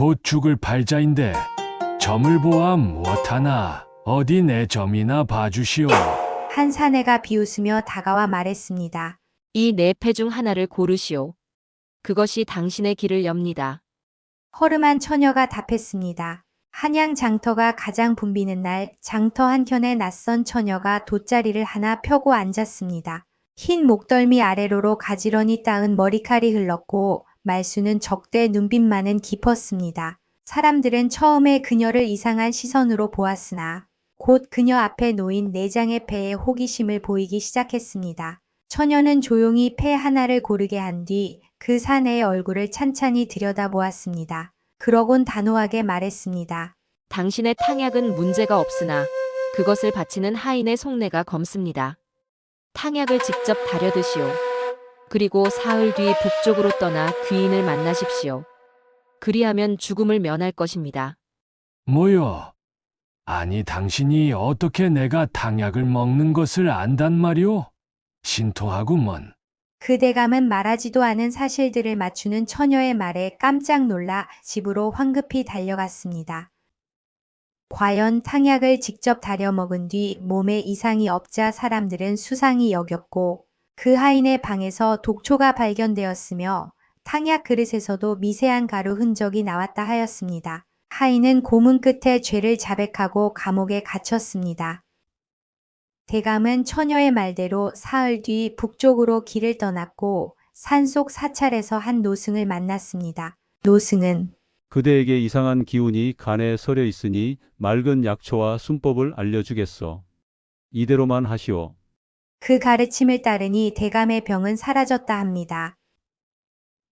곧 죽을 팔자인데 점을 보아 무엇하나 어디 내 점이나 봐주시오. 한 사내가 비웃으며 다가와 말했습니다. 이 네 패 중 하나를 고르시오. 그것이 당신의 길을 엽니다. 허름한 처녀가 답했습니다. 한양 장터가 가장 붐비는 날 장터 한켠에 낯선 처녀가 돗자리를 하나 펴고 앉았습니다. 흰 목덜미 아래로로 가지런히 따은 머리칼이 흘렀고 말수는 적대 눈빛만은 깊었습니다. 사람들은 처음에 그녀를 이상한 시선으로 보았으나 곧 그녀 앞에 놓인 네 장의 패에 호기심을 보이기 시작했습니다. 처녀는 조용히 패 하나를 고르게 한 뒤 그 사내의 얼굴을 찬찬히 들여다보았습니다. 그러곤 단호하게 말했습니다. 당신의 탕약은 문제가 없으나 그것을 바치는 하인의 속내가 검습니다. 탕약을 직접 다려 드시오. 그리고 사흘 뒤 북쪽으로 떠나 귀인을 만나십시오. 그리하면 죽음을 면할 것입니다. 뭐요? 아니 당신이 어떻게 내가 탕약을 먹는 것을 안단 말이오? 신통하구먼. 그 대감은 말하지도 않은 사실들을 맞추는 처녀의 말에 깜짝 놀라 집으로 황급히 달려갔습니다. 과연 탕약을 직접 다려 먹은 뒤 몸에 이상이 없자 사람들은 수상히 여겼고 그 하인의 방에서 독초가 발견되었으며 탕약 그릇에서도 미세한 가루 흔적이 나왔다 하였습니다. 하인은 고문 끝에 죄를 자백하고 감옥에 갇혔습니다. 대감은 처녀의 말대로 사흘 뒤 북쪽으로 길을 떠났고 산속 사찰에서 한 노승을 만났습니다. 노승은 그대에게 이상한 기운이 간에 서려 있으니 맑은 약초와 순법을 알려주겠소. 이대로만 하시오. 그 가르침을 따르니 대감의 병은 사라졌다 합니다.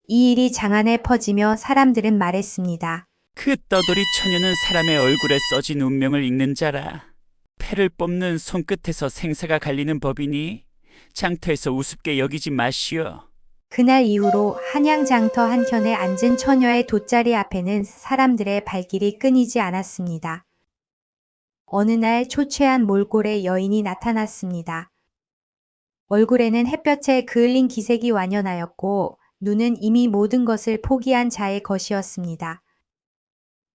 이 일이 장안에 퍼지며 사람들은 말했습니다. 그 떠돌이 처녀는 사람의 얼굴에 써진 운명을 읽는 자라. 패를 뽑는 손끝에서 생사가 갈리는 법이니 장터에서 우습게 여기지 마시오. 그날 이후로 한양 장터 한켠에 앉은 처녀의 돗자리 앞에는 사람들의 발길이 끊이지 않았습니다. 어느 날 초췌한 몰골의 여인이 나타났습니다. 얼굴에는 햇볕에 그을린 기색이 완연하였고 눈은 이미 모든 것을 포기한 자의 것이었습니다.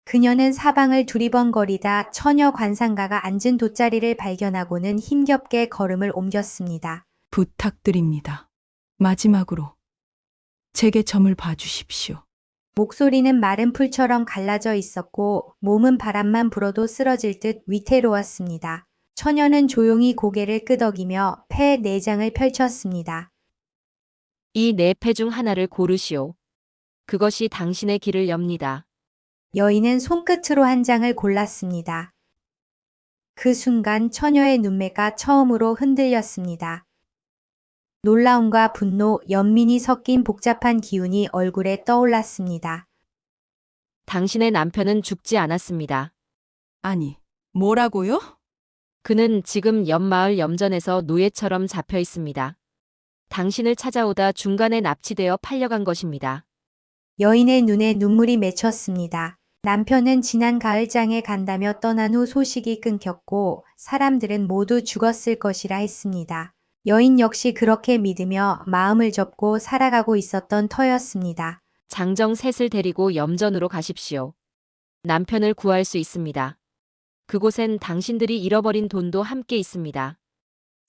그녀는 사방을 두리번거리다 처녀 관상가가 앉은 돗자리를 발견하고는 힘겹게 걸음을 옮겼습니다. 부탁드립니다. 마지막으로 제게 점을 봐주십시오. 목소리는 마른 풀처럼 갈라져 있었고 몸은 바람만 불어도 쓰러질 듯 위태로웠습니다. 처녀는 조용히 고개를 끄덕이며 패네 장을 펼쳤습니다. 이네패중 하나를 고르시오. 그것이 당신의 길을 엽니다. 여인은 손끝으로 한 장을 골랐습니다. 그 순간 처녀의 눈매가 처음으로 흔들렸습니다. 놀라움과 분노, 연민이 섞인 복잡한 기운이 얼굴에 떠올랐습니다. 당신의 남편은 죽지 않았습니다. 아니, 뭐라고요? 그는 지금 옆마을 염전에서 노예처럼 잡혀 있습니다. 당신을 찾아오다 중간에 납치되어 팔려간 것입니다. 여인의 눈에 눈물이 맺혔습니다. 남편은 지난 가을장에 간다며 떠난 후 소식이 끊겼고 사람들은 모두 죽었을 것이라 했습니다. 여인 역시 그렇게 믿으며 마음을 접고 살아가고 있었던 터였습니다. 장정 셋을 데리고 염전으로 가십시오. 남편을 구할 수 있습니다. 그곳엔 당신들이 잃어버린 돈도 함께 있습니다.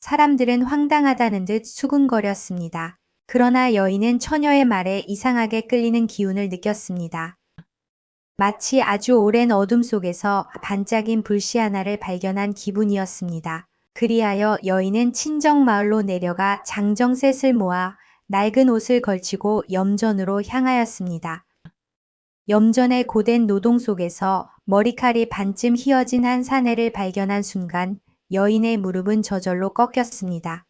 사람들은 황당하다는 듯 수군거렸습니다. 그러나 여인은 처녀의 말에 이상하게 끌리는 기운을 느꼈습니다. 마치 아주 오랜 어둠 속에서 반짝인 불씨 하나를 발견한 기분이었습니다. 그리하여 여인은 친정 마을로 내려가 장정셋을 모아 낡은 옷을 걸치고 염전으로 향하였습니다. 염전의 고된 노동 속에서 머리칼이 반쯤 휘어진 한 사내를 발견한 순간 여인의 무릎은 저절로 꺾였습니다.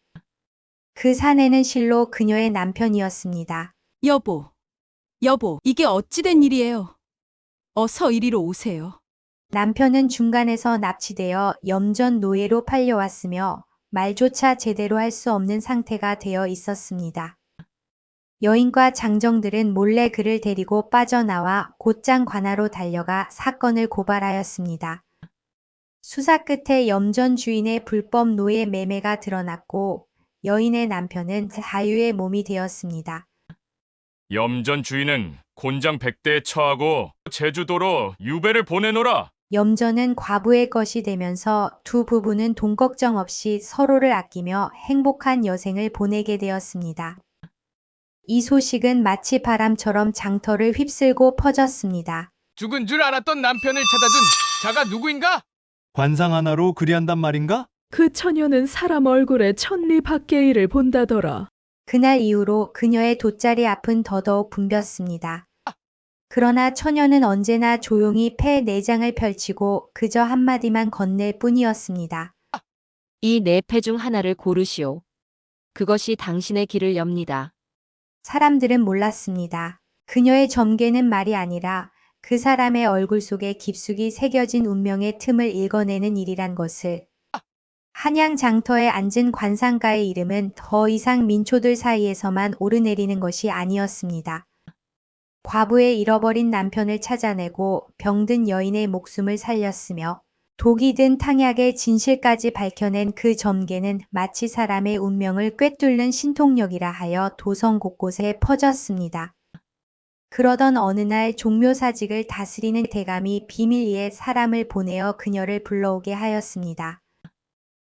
그 사내는 실로 그녀의 남편이었습니다. 여보, 여보, 이게 어찌된 일이에요? 어서 이리로 오세요. 남편은 중간에서 납치되어 염전 노예로 팔려왔으며 말조차 제대로 할 수 없는 상태가 되어 있었습니다. 여인과 장정들은 몰래 그를 데리고 빠져나와 곧장 관하로 달려가 사건을 고발하였습니다. 수사 끝에 염전 주인의 불법 노예 매매가 드러났고 여인의 남편은 자유의 몸이 되었습니다. 염전 주인은 곤장 100대에 처하고 제주도로 유배를 보내노라. 염전은 과부의 것이 되면서 두 부부는 돈 걱정 없이 서로를 아끼며 행복한 여생을 보내게 되었습니다. 이 소식은 마치 바람처럼 장터를 휩쓸고 퍼졌습니다. 죽은 줄 알았던 남편을 찾아준 자가 누구인가? 관상 하나로 그리한단 말인가? 그 처녀는 사람 얼굴에 천리 밖의 일을 본다더라. 그날 이후로 그녀의 돗자리 앞은 더더욱 붐볐습니다. 그러나 처녀는 언제나 조용히 폐 내장을 펼치고 그저 한마디만 건넬 뿐이었습니다. 이 네 패 중 하나를 고르시오. 그것이 당신의 길을 엽니다. 사람들은 몰랐습니다. 그녀의 점괘는 말이 아니라 그 사람의 얼굴 속에 깊숙이 새겨진 운명의 틈을 읽어내는 일이란 것을. 한양 장터에 앉은 관상가의 이름은 더 이상 민초들 사이에서만 오르내리는 것이 아니었습니다. 과부의 잃어버린 남편을 찾아내고 병든 여인의 목숨을 살렸으며 독이 든 탕약의 진실까지 밝혀낸 그 점괘는 마치 사람의 운명을 꿰뚫는 신통력이라 하여 도성 곳곳에 퍼졌습니다. 그러던 어느 날 종묘사직을 다스리는 대감이 비밀리에 사람을 보내어 그녀를 불러오게 하였습니다.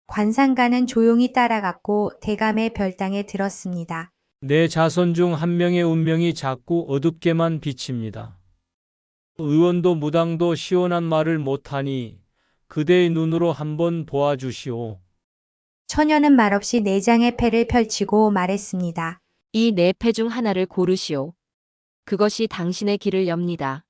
관상가는 조용히 따라갔고 대감의 별당에 들었습니다. 내 자손 중 한 명의 운명이 자꾸 어둡게만 비칩니다. 의원도 무당도 시원한 말을 못하니 그대의 눈으로 한번 보아주시오. 처녀는 말없이 내장의 패를 펼치고 말했습니다. 이 네 패 중 하나를 고르시오. 그것이 당신의 길을 엽니다.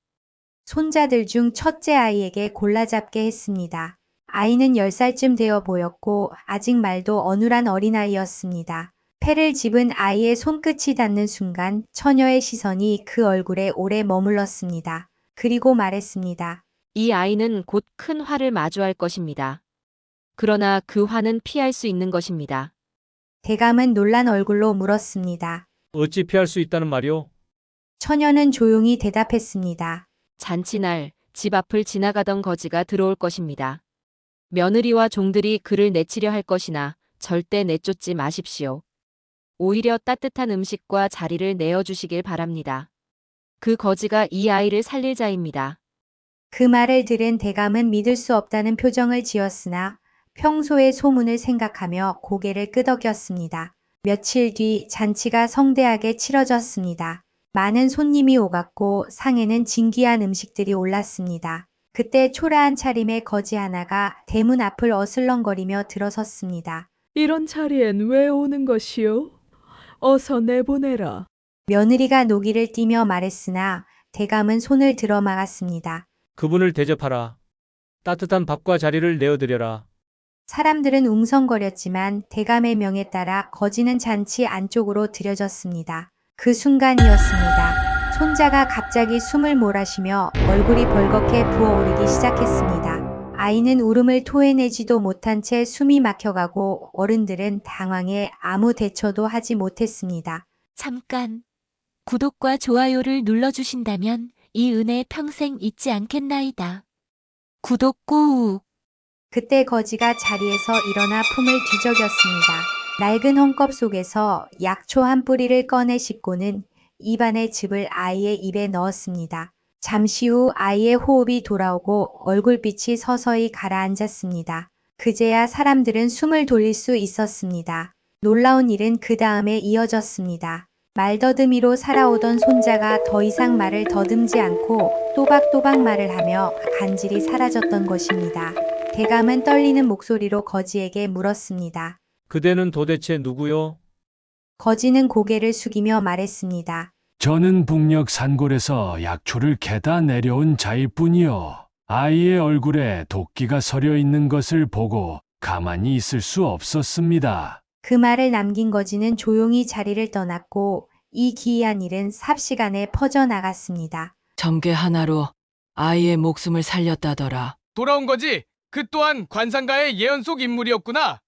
손자들 중 첫째 아이에게 골라잡게 했습니다. 아이는 10살쯤 되어 보였고 아직 말도 어눌한 어린아이였습니다. 패를 집은 아이의 손끝이 닿는 순간 처녀의 시선이 그 얼굴에 오래 머물렀습니다. 그리고 말했습니다. 이 아이는 곧 큰 화를 마주할 것입니다. 그러나 그 화는 피할 수 있는 것입니다. 대감은 놀란 얼굴로 물었습니다. 어찌 피할 수 있다는 말이오? 처녀는 조용히 대답했습니다. 잔치날 집 앞을 지나가던 거지가 들어올 것입니다. 며느리와 종들이 그를 내치려 할 것이나 절대 내쫓지 마십시오. 오히려 따뜻한 음식과 자리를 내어주시길 바랍니다. 그 거지가 이 아이를 살릴 자입니다. 그 말을 들은 대감은 믿을 수 없다는 표정을 지었으나 평소의 소문을 생각하며 고개를 끄덕였습니다. 며칠 뒤 잔치가 성대하게 치러졌습니다. 많은 손님이 오갔고 상에는 진귀한 음식들이 올랐습니다. 그때 초라한 차림의 거지 하나가 대문 앞을 어슬렁거리며 들어섰습니다. 이런 자리엔 왜 오는 것이오? 어서 내보내라. 며느리가 노기를 띠며 말했으나 대감은 손을 들어 막았습니다. 그분을 대접하라. 따뜻한 밥과 자리를 내어드려라. 사람들은 웅성거렸지만 대감의 명에 따라 거지는 잔치 안쪽으로 들여졌습니다. 그 순간이었습니다. 손자가 갑자기 숨을 몰아쉬며 얼굴이 벌겋게 부어오르기 시작했습니다. 아이는 울음을 토해내지도 못한 채 숨이 막혀가고 어른들은 당황해 아무 대처도 하지 못했습니다. 잠깐. 구독과 좋아요를 눌러주신다면 이 은혜 평생 잊지 않겠나이다. 구독 꾹! 그때 거지가 자리에서 일어나 품을 뒤적였습니다. 낡은 헝겊 속에서 약초 한 뿌리를 꺼내 씹고는 입안의 즙을 아이의 입에 넣었습니다. 잠시 후 아이의 호흡이 돌아오고 얼굴빛이 서서히 가라앉았습니다. 그제야 사람들은 숨을 돌릴 수 있었습니다. 놀라운 일은 그 다음에 이어졌습니다. 말더듬이로 살아오던 손자가 더 이상 말을 더듬지 않고 또박또박 말을 하며 간질이 사라졌던 것입니다. 대감은 떨리는 목소리로 거지에게 물었습니다. 그대는 도대체 누구요? 거지는 고개를 숙이며 말했습니다. 저는 북녘 산골에서 약초를 캐다 내려온 자일 뿐이요. 아이의 얼굴에 도끼가 서려 있는 것을 보고 가만히 있을 수 없었습니다. 그 말을 남긴 거지는 조용히 자리를 떠났고 이 기이한 일은 삽시간에 퍼져나갔습니다. 점괘 하나로 아이의 목숨을 살렸다더라. 돌아온 거지? 그 또한 관상가의 예언 속 인물이었구나.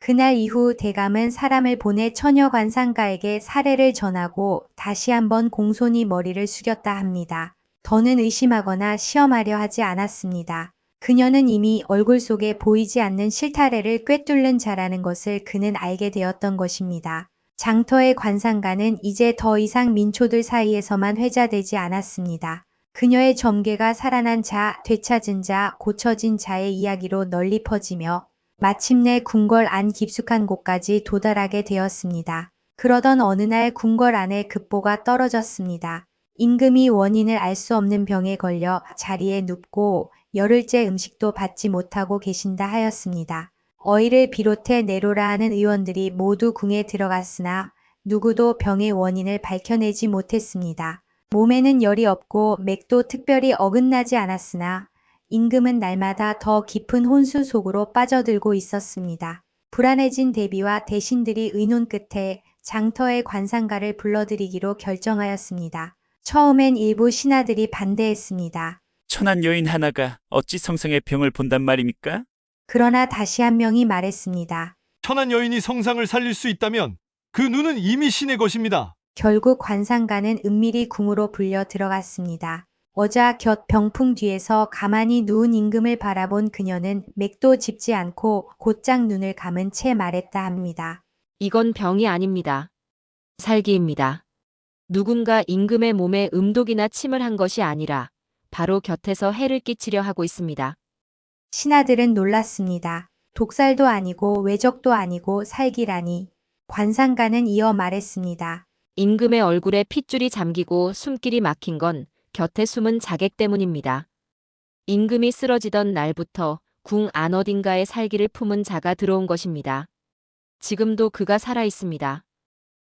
그날 이후 대감은 사람을 보내 처녀 관상가에게 사례를 전하고 다시 한번 공손히 머리를 숙였다 합니다. 더는 의심하거나 시험하려 하지 않았습니다. 그녀는 이미 얼굴 속에 보이지 않는 실타래를 꿰뚫는 자라는 것을 그는 알게 되었던 것입니다. 장터의 관상가는 이제 더 이상 민초들 사이에서만 회자되지 않았습니다. 그녀의 점괘가 살아난 자, 되찾은 자, 고쳐진 자의 이야기로 널리 퍼지며 마침내 궁궐 안 깊숙한 곳까지 도달하게 되었습니다. 그러던 어느 날 궁궐 안에 급보가 떨어졌습니다. 임금이 원인을 알 수 없는 병에 걸려 자리에 눕고 열흘째 음식도 받지 못하고 계신다 하였습니다. 어이를 비롯해 내로라 하는 의원들이 모두 궁에 들어갔으나 누구도 병의 원인을 밝혀내지 못했습니다. 몸에는 열이 없고 맥도 특별히 어긋나지 않았으나 임금은 날마다 더 깊은 혼수 속으로 빠져들고 있었습니다. 불안해진 대비와 대신들이 의논 끝에 장터의 관상가를 불러들이기로 결정하였습니다. 처음엔 일부 신하들이 반대했습니다. 천한 여인 하나가 어찌 성상의 병을 본단 말입니까? 그러나 다시 한 명이 말했습니다. 천한 여인이 성상을 살릴 수 있다면 그 눈은 이미 신의 것입니다. 결국 관상가는 은밀히 궁으로 불려 들어갔습니다. 어자 곁 병풍 뒤에서 가만히 누운 임금을 바라본 그녀는 맥도 짚지 않고 곧장 눈을 감은 채 말했다 합니다. 이건 병이 아닙니다. 살기입니다. 누군가 임금의 몸에 음독이나 침을 한 것이 아니라 바로 곁에서 해를 끼치려 하고 있습니다. 신하들은 놀랐습니다. 독살도 아니고 외적도 아니고 살기라니. 관상가는 이어 말했습니다. 임금의 얼굴에 핏줄이 잠기고 숨길이 막힌 건 곁에 숨은 자객 때문입니다. 임금이 쓰러지던 날부터 궁 안 어딘가에 살기를 품은 자가 들어온 것입니다. 지금도 그가 살아 있습니다.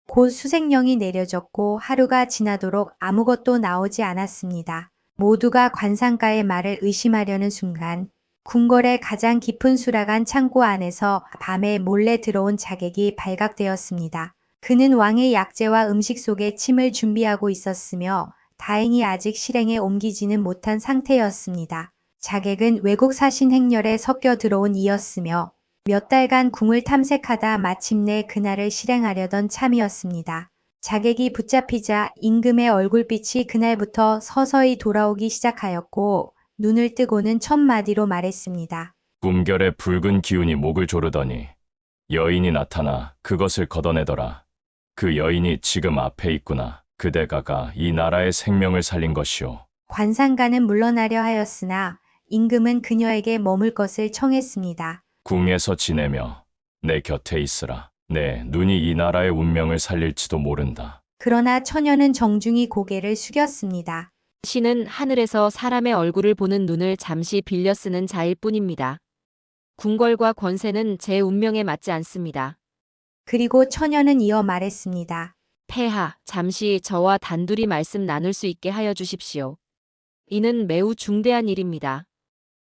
곧 수색령이 내려졌고 하루가 지나도록 아무것도 나오지 않았습니다. 모두가 관상가의 말을 의심하려는 순간 궁궐의 가장 깊은 수락한 창고 안에서 밤에 몰래 들어온 자객이 발각되었습니다. 그는 왕의 약재와 음식 속에 침을 준비하고 있었으며 다행히 아직 실행에 옮기지는 못한 상태였습니다. 자객은 외국 사신 행렬에 섞여 들어온 이였으며 몇 달간 궁을 탐색하다 마침내 그날을 실행하려던 참이었습니다. 자객이 붙잡히자 임금의 얼굴빛이 그날부터 서서히 돌아오기 시작하였고 눈을 뜨고는 첫 마디로 말했습니다. 꿈결에 붉은 기운이 목을 조르더니 여인이 나타나 그것을 걷어내더라. 그 여인이 지금 앞에 있구나. 그대가가 이 나라의 생명을 살린 것이오. 관상가는 물러나려 하였으나 임금은 그녀에게 머물 것을 청했습니다. 궁에서 지내며 내 곁에 있으라. 내 눈이 이 나라의 운명을 살릴지도 모른다. 그러나 처녀는 정중히 고개를 숙였습니다. 신은 하늘에서 사람의 얼굴을 보는 눈을 잠시 빌려 쓰는 자일 뿐입니다. 궁궐과 권세는 제 운명에 맞지 않습니다. 그리고 처녀는 이어 말했습니다. 폐하, 잠시 저와 단둘이 말씀 나눌 수 있게 하여 주십시오. 이는 매우 중대한 일입니다.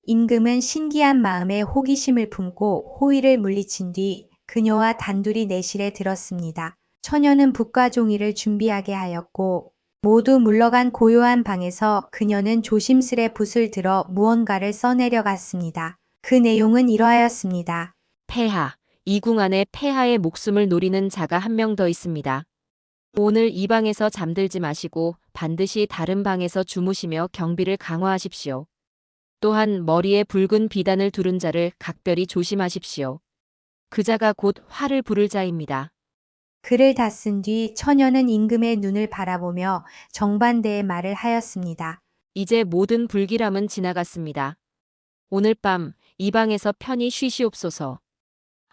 임금은 신기한 마음에 호기심을 품고 호의를 물리친 뒤 그녀와 단둘이 내실에 들었습니다. 처녀는 붓과 종이를 준비하게 하였고 모두 물러간 고요한 방에서 그녀는 조심스레 붓을 들어 무언가를 써내려 갔습니다. 그 내용은 이러하였습니다. 폐하, 이궁 안에 폐하의 목숨을 노리는 자가 한 명 더 있습니다. 오늘 이 방에서 잠들지 마시고 반드시 다른 방에서 주무시며 경비를 강화하십시오. 또한 머리에 붉은 비단을 두른 자를 각별히 조심하십시오. 그 자가 곧 화를 부를 자입니다. 글을 다 쓴 뒤 처녀는 임금의 눈을 바라보며 정반대의 말을 하였습니다. 이제 모든 불길함은 지나갔습니다. 오늘 밤 이 방에서 편히 쉬시옵소서.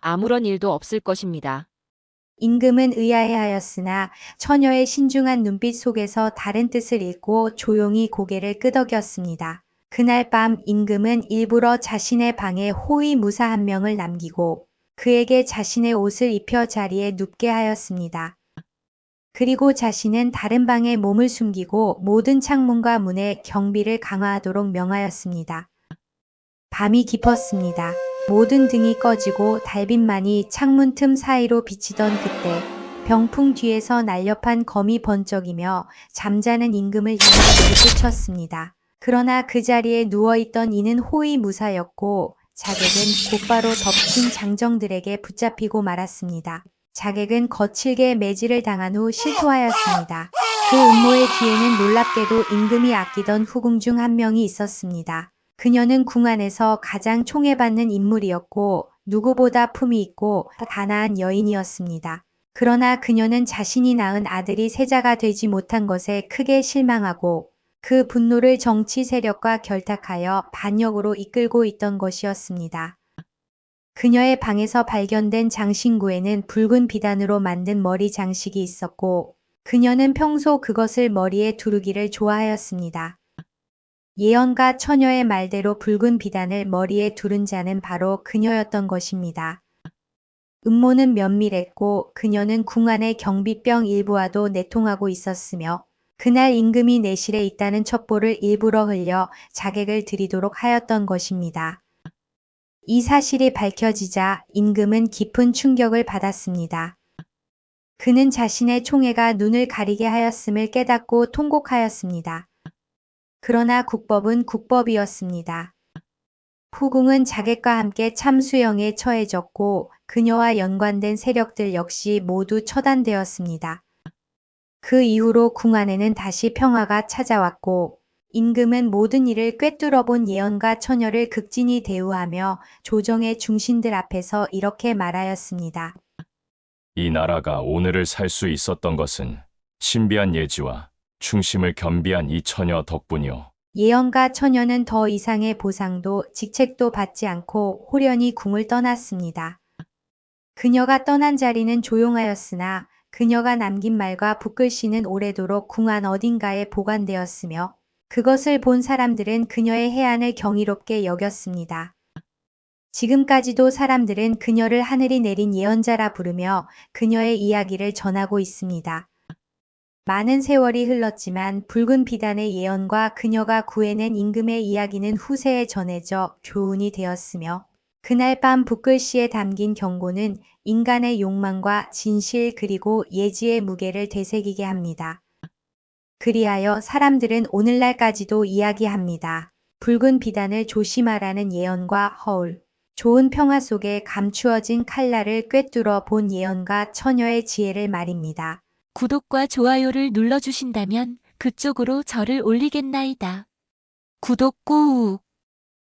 아무런 일도 없을 것입니다. 임금은 의아해하였으나 처녀의 신중한 눈빛 속에서 다른 뜻을 읽고 조용히 고개를 끄덕였습니다. 그날 밤 임금은 일부러 자신의 방에 호위 무사 한 명을 남기고 그에게 자신의 옷을 입혀 자리에 눕게 하였습니다. 그리고 자신은 다른 방에 몸을 숨기고 모든 창문과 문에 경비를 강화하도록 명하였습니다. 밤이 깊었습니다. 모든 등이 꺼지고 달빛만이 창문 틈 사이로 비치던 그때 병풍 뒤에서 날렵한 검이 번쩍이며 잠자는 임금을 이마에 쫓았습니다. 그러나 그 자리에 누워있던 이는 호위 무사였고 자객은 곧바로 덮친 장정들에게 붙잡히고 말았습니다. 자객은 거칠게 매질을 당한 후 실토하였습니다. 그 음모의 뒤에는 놀랍게도 임금이 아끼던 후궁 중 한 명이 있었습니다. 그녀는 궁 안에서 가장 총애받는 인물이었고 누구보다 품이 있고 가나한 여인이었습니다. 그러나 그녀는 자신이 낳은 아들이 세자가 되지 못한 것에 크게 실망하고 그 분노를 정치 세력과 결탁하여 반역으로 이끌고 있던 것이었습니다. 그녀의 방에서 발견된 장신구에는 붉은 비단으로 만든 머리 장식이 있었고 그녀는 평소 그것을 머리에 두르기를 좋아하였습니다. 예언가 처녀의 말대로 붉은 비단을 머리에 두른 자는 바로 그녀였던 것입니다. 음모는 면밀했고 그녀는 궁 안의 경비병 일부와도 내통하고 있었으며 그날 임금이 내실에 있다는 첩보를 일부러 흘려 자객을 들이도록 하였던 것입니다. 이 사실이 밝혀지자 임금은 깊은 충격을 받았습니다. 그는 자신의 총애가 눈을 가리게 하였음을 깨닫고 통곡하였습니다. 그러나 국법은 국법이었습니다. 후궁은 자객과 함께 참수형에 처해졌고 그녀와 연관된 세력들 역시 모두 처단되었습니다. 그 이후로 궁 안에는 다시 평화가 찾아왔고 임금은 모든 일을 꿰뚫어 본 예언가 처녀를 극진히 대우하며 조정의 중신들 앞에서 이렇게 말하였습니다. 이 나라가 오늘을 살 수 있었던 것은 신비한 예지와 충심을 겸비한 이 처녀 덕분이오. 예언가 처녀는 더 이상의 보상도 직책도 받지 않고 호련히 궁을 떠났습니다. 그녀가 떠난 자리는 조용하였으나 그녀가 남긴 말과 붓글씨는 오래도록 궁안 어딘가에 보관되었으며 그것을 본 사람들은 그녀의 해안을 경이롭게 여겼습니다. 지금까지도 사람들은 그녀를 하늘이 내린 예언자라 부르며 그녀의 이야기를 전하고 있습니다. 많은 세월이 흘렀지만 붉은 비단의 예언과 그녀가 구해낸 임금의 이야기는 후세에 전해져 교훈이 되었으며 그날 밤 붓글씨에 담긴 경고는 인간의 욕망과 진실 그리고 예지의 무게를 되새기게 합니다. 그리하여 사람들은 오늘날까지도 이야기합니다. 붉은 비단을 조심하라는 예언과 허울, 좋은 평화 속에 감추어진 칼날을 꿰뚫어 본 예언과 처녀의 지혜를 말입니다. 구독과 좋아요를 눌러주신다면 그쪽으로 저를 올리겠나이다. 구독 꾹!